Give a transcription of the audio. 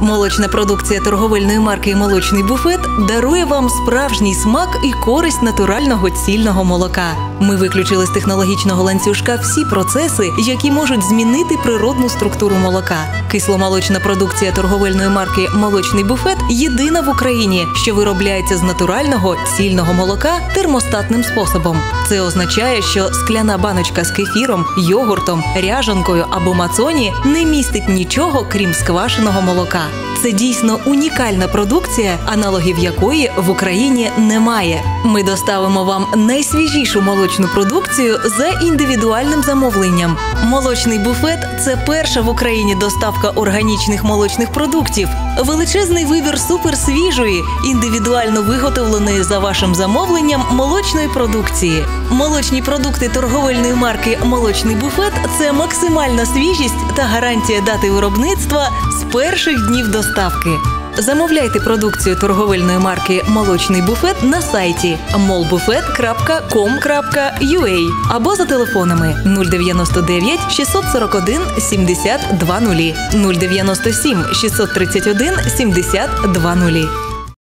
Молочна продукція торговельної марки Молочний буфет дарує вам справжній смак і користь натурального цільного молока. Ми виключили з технологічного ланцюжка всі процеси, які можуть змінити природну структуру молока. Кисломолочна продукція торговельної марки Молочний буфет єдина в Україні, що виробляється з натурального цільного молока термостатним способом. Це означає, що скляна баночка з кефіром, йогуртом, ряжанкою або мацоні не містить нічого крім сквашеного молока. Це дійсно унікальна продукція, аналогів якої в Україні немає. Ми доставимо вам найсвіжішу молочну продукцію за індивідуальним замовленням. Молочний буфет це перша в Україні доставка органічних молочних продуктів, величезний вибір суперсвіжої, індивідуально виготовленої за вашим замовленням молочної продукції. Молочні продукти торговельної марки Молочний буфет це максимальна свіжість та гарантія дати виробництва з перших днів доставки. Замовляйте продукцію торговельної марки Молочний буфет на сайті molbuffet.com.ua або за телефонами 099 641 70 00 097 631 70 00.